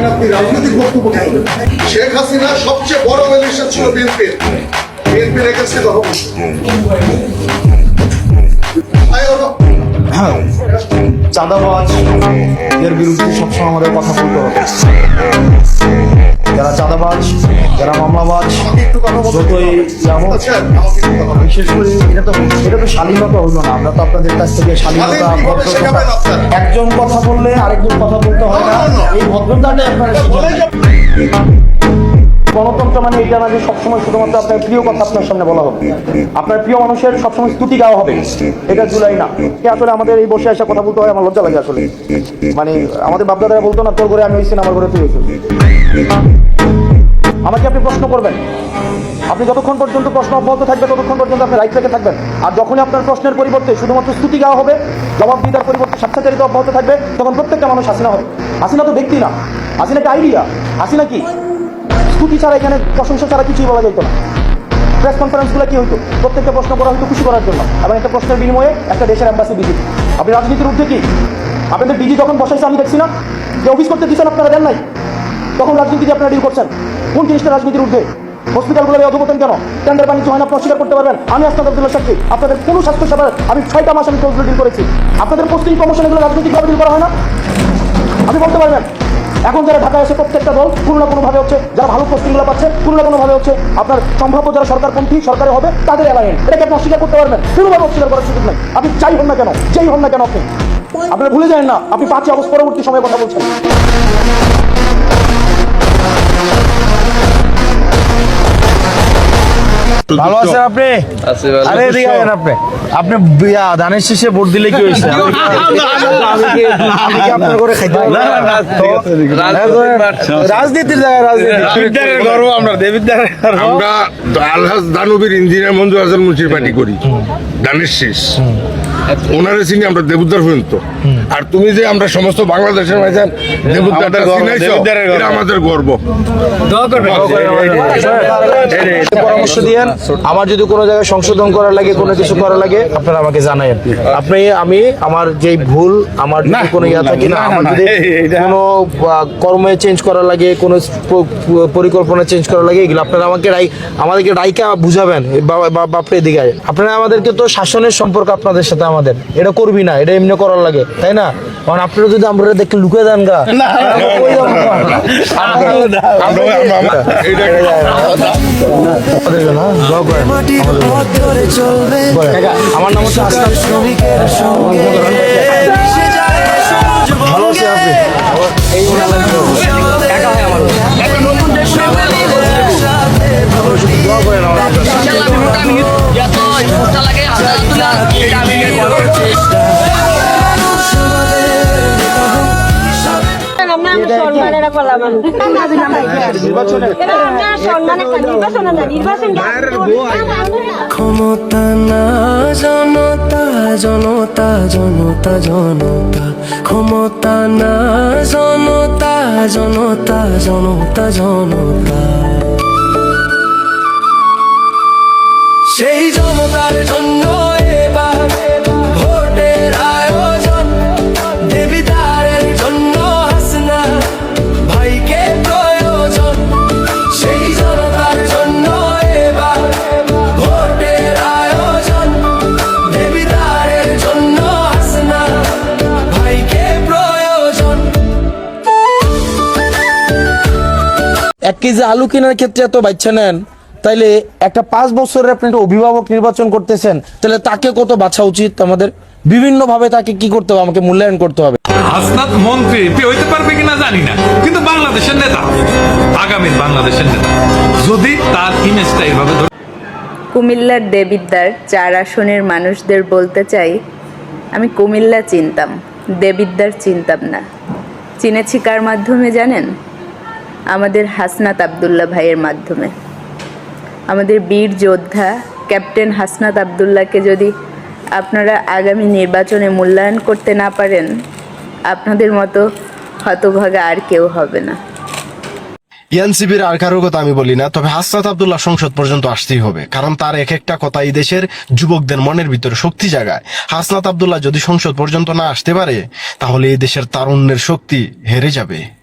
এখানে আপনি রাজনৈতিক বক্তব্য? শেখ হাসিনা সবচেয়ে বড় ম্যানেজার ছিল বিএনপির বিএনপির এগেন্সে কথা ওরা। চাঁদাবাজ এর বিরুদ্ধে সবসময় আমাদের কথা বলতে হবে যারা চাঁদাবাজ যারা মামলাবাজ যতই যাব আচ্ছা, বিশেষ করে এটা তো এটা তো শালীনতা হলো না আমরা তো আপনাদের কাছ থেকে শালীনতা আপনারা? একজন কথা বললে আরেকজন কথা বলতে হয়। এই ভদ্রতাটাই আপনারা। গণতন্ত্র মানে এটা না যে সবসময় শুধুমাত্র আপনার প্রিয় কথা আপনার সামনে বলা হবে। আপনার প্রিয় মানুষের সবসময় স্তুতি গাওয়া হবে। এটা জুলাই না। আসলে আমাদের এই বসে আসা কথা বলতে হয় আমার লজ্জা লাগে আসলে। মানে আমাদের বাপদাদারা বলতো না তোর করে আমি হয়েছি আমার করে তুই হয়েছিস আমাকে আপনি প্রশ্ন করবেন। আপনি যতক্ষণ পর্যন্ত প্রশ্ন অব্যাহত থাকবে ততক্ষণ পর্যন্ত আপনি রাইট থেকে থাকবেন। আর যখনই আপনার প্রশ্নের পরিবর্তে শুধুমাত্র স্তুতি গাওয়া হবে জবাব দিদার পরিবর্তে স্বেচ্ছাচারিতা অব্যাহত থাকবে তখন প্রত্যেকটা মানুষ হাসিনা হবে। হাসিনা তো ব্যক্তি না। হাসিনা একটা আইডিয়া হাসিনা কি? স্তুতি ছাড়া এখানে প্রশংসা ছাড়া কিছুই বলা যেত না। প্রেস কনফারেন্সগুলো কি হতো প্রত্যেকটা প্রশ্ন করা হতো খুশি করার জন্য। এবং একটা প্রশ্নের বিনিময়ে একটা দেশের অ্যাম্বাসি ভিজিট আপনি রাজনীতির ঊর্ধ্বে কি? আপনাদের ডিজি যখন বসাইছে, আমি দেখছি না। যে অফিস করতে দিচ্ছেন আপনারা দেন নাই। তখন রাজনীতি দিয়ে আপনারা ডিল করছেন। কোন জিনিসটা রাজনীতির ঊর্ধ্বে? হসপিটালগুলো অধপতন কেন? টেন্ডার বাণিজ্য হয় না আপনি করতে পারবেন। আমি আসনাদ আব্দুল্লাহ সাক্ষী। আপনাদের কোনো স্বাস্থ্য সেবার আমি ছয়টা মাস আমি ডিল করেছি। আপনাদের পোস্টিং প্রমোশন এগুলো রাজনৈতিকভাবে ডিল করা হয় না? আপনি বলতে পারবেন। এখন যারা ঢাকায় এসে প্রত্যেকটা দল কোনো না কোনোভাবে হচ্ছে, যারা ভালো পোস্টিংগুলো পাচ্ছে কোনো না কোনোভাবে হচ্ছে আপনার সম্ভাব্য যারা সরকারপন্থী সরকারে হবে, তাদের অ্যালায়েন্স এটাকে আপনি অস্বীকার করতে পারবেন। কোনোভাবে অস্বীকার করার সুযোগ নেই। আপনি চাই হন না কেন, যেই হন না কেন আপনি? আপনারা ভুলে যায় না, আপনি পাঁচই অগস্ট পরবর্তী সময়ে কথা বলছেন। ভালো আছেন আপনি আরে এদিকে আয়েন আপনি আপনি ধানের শীষে ভোট দিলে কি হয়েছে আপনার করে খাইতে রাজনীতির জায়গায় রাজনীতি গর্ব আমরা দেবিদ্বারের আমরা আলহাজ দানবীর ইঞ্জিনিয়ার মঞ্জু হাসান মুন্সির পার্টি করি দানের শেষ ওনারে চিনি আমরা দেবুদ্দার পর্যন্ত আর তুমি যে আমরা সমস্ত বাংলাদেশের মাঝে দেবুদ্দারটা আমাদের গর্ব, চিনাইছো এটা আমাদের গর্ব পরামর্শ দিয়েন আমার যদি কোনো জায়গায় সংশোধন করার লাগে কোনো কিছু করার লাগে আপনারা আমাকে জানাইন আপনি আমি আমার যেই ভুল আমার যদি কোনো ইয়া থাকে না আমার যদি কোনো কর্মে চেঞ্জ করার লাগে কোনো পরিকল্পনা চেঞ্জ করার লাগে এগুলো আপনারা আমাকে রাই আমাদেরকে রাইকা বুঝাবেন বাপরে দিকে আপনারা আমাদেরকে তো শাসনের সম্পর্ক আপনাদের সাথে আমাদের এটা করবি না এটা এমনি করার লাগে তাই না কারণ আপনারা যদি আমরা দেখে লুকে দেন গা যাব? আমরা- নাম হচ্ছে ক্ষমতা না জনতা জনতা জনতা জনতা। ক্ষমতা না জনতা জনতা জনতা জনতা। সেই জনতার জন্য কেজি আলু কেনার ক্ষেত্রে এত বাচ্চা নেন? তাইলে একটা পাঁচ বছরের আপনি একটা অভিভাবক নির্বাচন করতেছেন তাহলে তাকে কত বাছা উচিত আমাদের? বিভিন্ন ভাবে তাকে কি করতে হবে? আমাকে মূল্যায়ন করতে হবে। হাসনাত মন্ত্রী এমপি হইতে পারবে কিনা জানি না কিন্তু বাংলাদেশের নেতা আগামী বাংলাদেশের নেতা যদি তার ইমেজটা এইভাবে ধরে কুমিল্লার দেবিদ্দার চার আসনের মানুষদের বলতে চাই আমি কুমিল্লা চিনতাম দেবিদ্দার চিনতাম না। চিনেছি কার মাধ্যমে জানেন? আমাদের হাসনাত আবদুল্লাহ ভাইয়ের মাধ্যমে। আমাদের বীর যোদ্ধা ক্যাপ্টেন হাসনাত আবদুল্লাহকে যদি আপনারা আগামী নির্বাচনে মূল্যায়ন করতে না পারেন, আপনাদের মতো হতভাগা আর কেউ হবে না। এনসিপির আর কারোর কথা আমি বলি না, তবে হাসনাত আবদুল্লাহ সংসদ পর্যন্ত আসতেই হবে, কারণ তার এক একটা কথা এই দেশের যুবকদের মনের ভিতরে শক্তি জাগায়। হাসনাত আবদুল্লাহ যদি সংসদ পর্যন্ত না আসতে পারে, তাহলে এই দেশের তারুণ্যের শক্তি হেরে যাবে।